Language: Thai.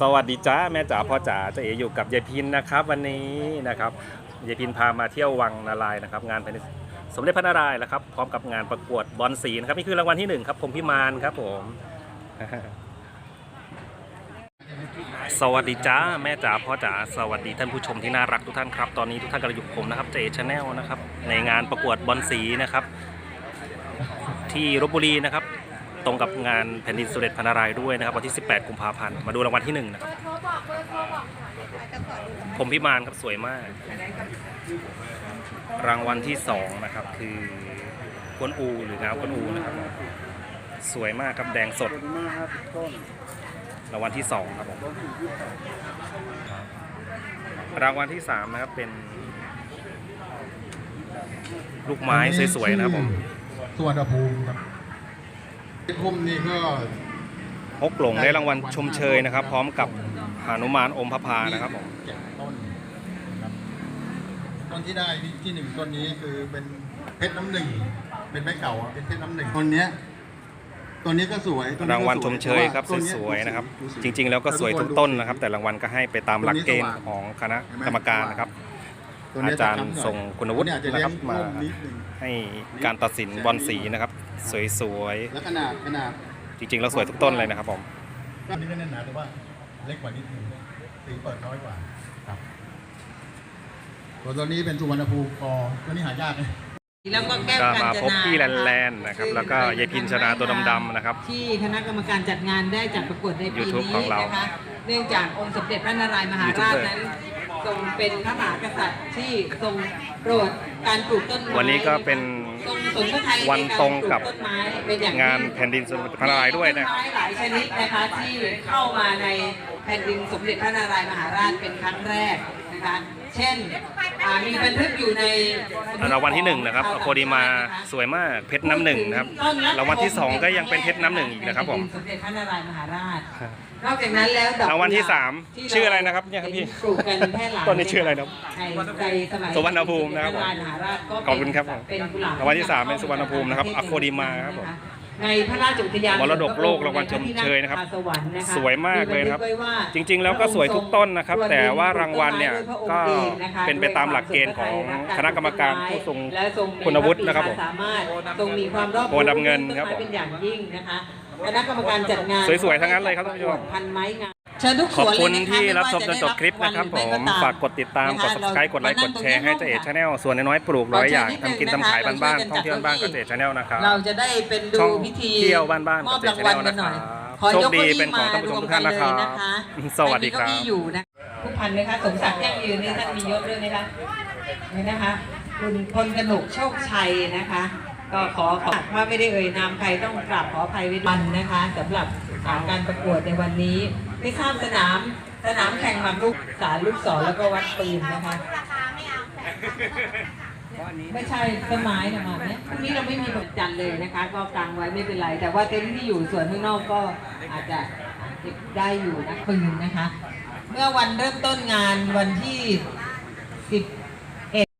สวัสดีจ้าแม่จ๋าพ่อจ๋าเจะเออยู่กับยายพินนะครับ วันนี้นะครับยายพินพามาเที่ยววังนารายนะครับ งานภายในสมเด็จพระนารายณ์นะครับ พร้อมกับงานประกวดบอลสีนะครับนี่คือรางวัลที่หนึ่งครับผมพิมานครับผม สวัสดีจ้าแม่จ๋าพ่อจ๋าสวัสดีท่านผู้ชมที่น่ารักทุกท่านครับตอนนี้ทุกท่านกำลังอยู่กับผมนะครับเจชาแนลนะครับในงานประกวดบอลสีนะครับ ที่ลบบุรีนะครับ ตรงกับงานแผ่นดินสมเด็จพนารายด้วยนะครับวันที่ 18 กุมภาพันธ์มาดูรางวัลที่หนึ่งนะครับผมพิมานครับสวยมาก รางวัลที่สองนะครับคือกวนอูหรืองาวกวนอูนะครับสวยมากครับแดงสดรางวัลที่สองครับผมรางวัลที่สามนะครับเป็น ลูกไม้สวยๆนะครับผม ส่วนภูมิครับ ภูมินี่ก็ฮกหลงได้รางวัลชมเชยนะครับ พร้อมกับหานุมานอมพระพานะครับผมเจ็ดต้นนะครับต้นที่ได้ที่หนึ่งต้นนี้คือเป็นเพชรน้ำหนึ่งเป็นไม้เก่าอะเป็นเพชรน้ำหนึ่งต้นเนี้ยต้นนี้ก็สวยต้นนี้ก็รางวัลชมเชยครับต้นเนี้สวยๆนะครับดูสิจริง ๆ แล้วก็สวยทุกต้นนะครับ แต่รางวัลก็ให้ไปตามหลักเกณฑ์ของคณะกรรมการนะครับต้นเนี้อาจารย์ทรงคุณวุฒิอาจจะนะครับเลี้ยงมาร่นิดนึงให้การตัดสินบอลสีนะครับ สวยแล้วขนาดขนาดๆ จริงๆแล้วสวยทุกต้นเลยนะครับผมก็นี่ก็แน่นหนาแต่ว่าเล็กกว่านิดนึงตีเปิดน้อยกว่าครับตัวตัวนี้เป็นสุวรรณภูมิกอตัวนี้หายากเลยแล้วก็แก้วก็กัญมาจพบนาพี่แลนๆนะครับแล้วก็ยายพินชนาตัวดำๆนะครับที่คณะกรรมการจัดงานได้จัดประกวดในปี YouTube นี้ของเรานะคะเนื่องจากองค์สมเด็จพระนารายณ์มหาราช YouTuber นั้น ทรงเป็นพระมหากษัตริย์ที่ทรงโปรดการปลูกต้นไม้วันนี้ก็เป็นทรงสนพระทัยวันตรงกับในาปลูต้นไม้เป็นอย่างยิ่งานแผ่นดินสมเด็จพระนารายณ์ด้วยนะมีต้นไม้หลายชนิดนะคะที่เข้ามาในแผ่นดินสมเด็จพระนารายณ์มหาราชเป็นครั้งแรกนะคะ เช่น อ่ามีบันทึกอยู่ในรางวัลที่หนึ่งนะครับโคดีมาสวยมากเพชรน้ำหนึ่งนะครับรางวัลที่สองก็ยังเป็นเพชรน้ำหนึ่งอีกนะครับผมสมเด็จพระนารายณ์มหาราชนอกจากนั้นแล้วดอกรางวัลที่สามที่ชื่ออะไรนะครับเนี่ยครับพี่ปลูกกันแพร่หลายต้นนี้ชื่ออะไรนะครับในในสมัยสุวรรณภูมินะครับสมเด็จพระนารายณ์มหาราชก็เป็นขอบคุณครับผมเป็นกุหลาบรางวัลที่สามเป็นสุวรรณภูมินะครับอโคดิมาครับผม ในพระราชอุทยานมรดกโลกรางวัลชมเชยนะครับพสวรรค์นะคะสวยมากเลยนะครับมีบันทึกไว้ว่าจริง ๆ แล้วก็สวยทุกต้นนะครับ แต่ว่ารางวัลเนี่ยก็เป็นไปตามหลักเกณฑ์ของคณะกรรมการผู้ทรงและทรงมีคุณวุฒินะครับผมสามารถทรงมีความรอบโพธิ์ดำเงินครับผมเป็นอย่างยิ่งนะคะคณะกรรมการจัดงานสวยๆทั้งนั้นเลยครับท่านผู้ชมพันไม้งามเชิญทุกขอบสวนคุณเลยนะคะที่ไม่รับว่าชมจนจบคลิปนะครับผมฝากกดติดตามกด subscribe กดไลค์กดแชร์ให้เจเอชาแนลส่วนน้อยๆปลูกร้อยอย่างทำกินทำขายบ้านๆท่องเที่ยวบ้านๆกับเจเอชาแนลนะครับเราจะได้เป็นดูช่องพิธีเที่ยวบ้านๆมอบกับรางวัลเจ๊กันหน่อยนะครับขอยกโชคดีก้อี้เป็นของท่านผู้ชมทุกท่านนะครับมวมกัเลยสวัสดีครับใมีเก้าอี้อยู่นะผู้พันไหมคะสมศักดิ์แจ้งยืนนี่ท่านมียศด้วยไหมคะนี่นะคะ คุณพลกนกโชคชัยนะคะก็ขอขอว่าไม่ได้เอ่ยนามใครต้องกราบขออภัยไว้ด้วยนะคะสำหรับอ่าการประกวดในวันนี้ ไม่ข้ามสนาม สนามแข่งหมากรุกสารลูกศรแล้วก็วัดปืนนะคะ ราคาไม่เอาแต่ไม่ใช่ต้นไม้นะมาเนี่ยพรุ่งนี้เราไม่มีแบบจันทร์เลยนะคะ ก็กางไว้ไม่เป็นไร แต่ว่าเต็นท์ที่อยู่ส่วนข้างนอกก็อาจจะเก็บได้อยู่นะปืนนะคะ เมื่อวันเริ่มต้นงานวันที่10